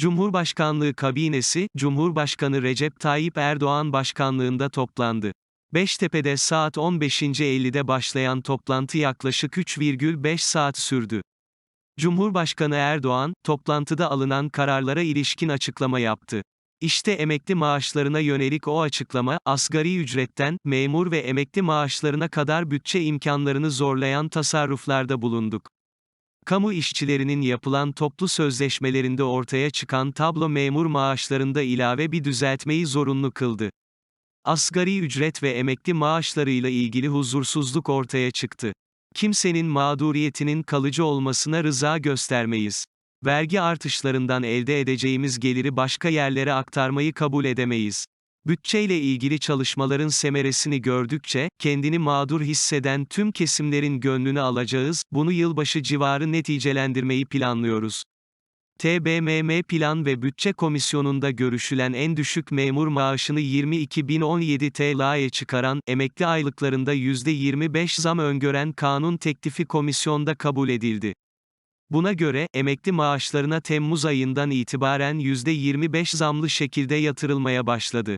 Cumhurbaşkanlığı kabinesi, Cumhurbaşkanı Recep Tayyip Erdoğan başkanlığında toplandı. Beştepe'de saat 15.50'de başlayan toplantı yaklaşık 3,5 saat sürdü. Cumhurbaşkanı Erdoğan, toplantıda alınan kararlara ilişkin açıklama yaptı. İşte emekli maaşlarına yönelik o açıklama, asgari ücretten, memur ve emekli maaşlarına kadar bütçe imkanlarını zorlayan tasarruflarda bulunduk. Kamu işçilerinin yapılan toplu sözleşmelerinde ortaya çıkan tablo memur maaşlarında ilave bir düzeltmeyi zorunlu kıldı. Asgari ücret ve emekli maaşlarıyla ilgili huzursuzluk ortaya çıktı. Kimsenin mağduriyetinin kalıcı olmasına rıza göstermeyiz. Vergi artışlarından elde edeceğimiz geliri başka yerlere aktarmayı kabul edemeyiz. Bütçeyle ilgili çalışmaların semeresini gördükçe, kendini mağdur hisseden tüm kesimlerin gönlünü alacağız, bunu yılbaşı civarı neticelendirmeyi planlıyoruz. TBMM Plan ve Bütçe Komisyonu'nda görüşülen en düşük memur maaşını 22.017 TL'ye çıkaran, emekli aylıklarında %25 zam öngören kanun teklifi komisyonda kabul edildi. Buna göre, emekli maaşlarına Temmuz ayından itibaren %25 zamlı şekilde yatırılmaya başladı.